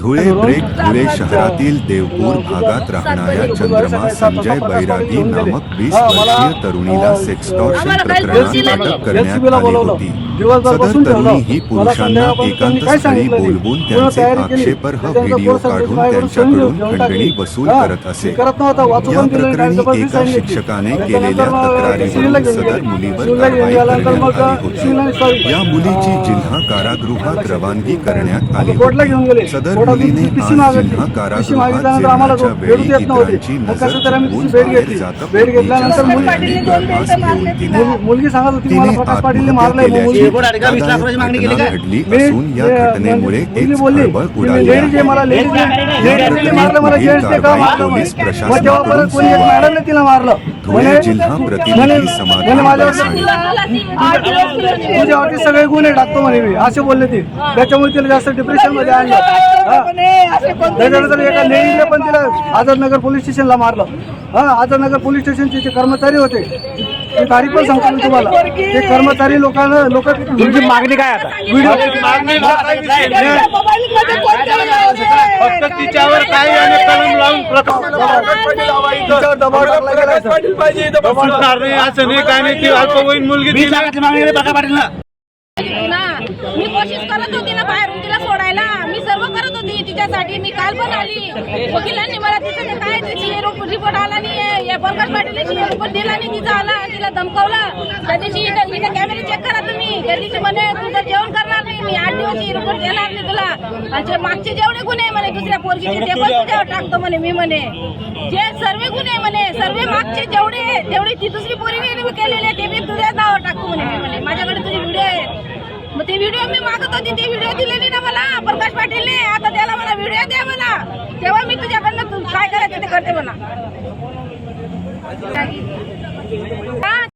Dhule break Dhule शहरातील देवपूर भागात राहणाऱ्या चंद्रमा संजय बैरागी नामक वीस वर्षीय तरुणीला सेक्सटॉर्शन प्रकरणात अटक करण्यात आली होती. सदर तरुणी ही पुरुषांना एकांत स्थळी बोलवून त्यांचे आक्षेपर्ह व्हिडिओ काढून त्यांच्याकडून खंडणी वसूल करत असे. या प्रकरणी एका. शिक्षकाने केलेल्या तक्रारीवरून सदर. मुलीवर कारवाई करण्यात आली होती. या मुलीची जिल्हा कारागृहात रवानगी करण्यात आली होती सदर मुलीने आज पिसी कारागृहात मागितल्यानंतर आम्हाला जेवणाच्या भेटू वेळी इतरांची मग नजर कसं तर आम्ही चुकवून बाहेर घेतली. जात भेट घेतल्यानंतर पत्नीच्या मुलगी समोर गर्भास घेऊन दिली मुल- मुलगी सांगत होती मला तिने प्रकाश पाटीलने आत्महत्या मारलंय मुलगी केल्याची घटना घडली मी असून या जे- घटनेमुळे मुलगी एक बोलली. खळबळ की उडाली लेडीज आहे. मला. लेडीज मारलं मला जेंट्सने का मारलं? पोलीस. मग तेव्हा परत कोणी एक. मॅडमने तिला मारलं धुळे म्हणे जिल्हा प्रतिनिधी समाधान सगळे गुन्हे टाकतो म्हणे मी असे बोलले ते. त्याच्यामुळे तिला जास्त डिप्रेशनमध्ये आणलं. त्याच्यानंतर एका लेडीजने पण तिला आझादनगर पोलीस स्टेशनला मारलं. हा आझादनगर पोलीस स्टेशनचे जे कर्मचारी होते ते तारीख पण सांगतो मी तुम्हाला. ते कर्मचारी लोकांना लोक तुमची मागणी काय आता? फक्त तिच्यावर काही आणि कलम लावून नाही असं नाही काय नाही ती अल्पवयीन मुलगी ती ना मी कोशिश करत होती ना बाहेरून तिला सोडायला. मी सर्व करत होती तिच्यासाठी. मी काल पण आली. वकिलांनी मला तिचं ते काय त्याची रिपोर्ट आला नाही प्रकाश पाटीलची रिपोर्ट दिला नाही तिचा आला तिला धमकावला. त्या दिवशी इथं इथं कॅमेरे चेक करा तुम्ही. त्या दिवशी म्हणे तुझं जेवण करणार नाही मी आठ दिवस रिपोर्ट देणार नाही तुला. आणि मागचे जेवढे गुन्हे म्हणे दुसऱ्या पोरगीचे ते पण तुझ्यावर टाकतो म्हणे मी म्हणे. जे सर्व गुन्हे म्हणे सर्व मागचे जेवढे तेवढी ती दुसरी पोरी केलेले ते मी तुझ्या नावावर टाकतो म्हणे मी म्हणे. माझ्याकडे तुझे व्हिडिओ आहे मग ते व्हिडिओ मी मागत होती ते व्हिडिओ दिले नाही ना मला प्रकाश पाटीलने. आता त्याला मला व्हिडिओ द्या मला तेव्हा मी तुझ्याकडनं तू काय करायचं ते करते हा.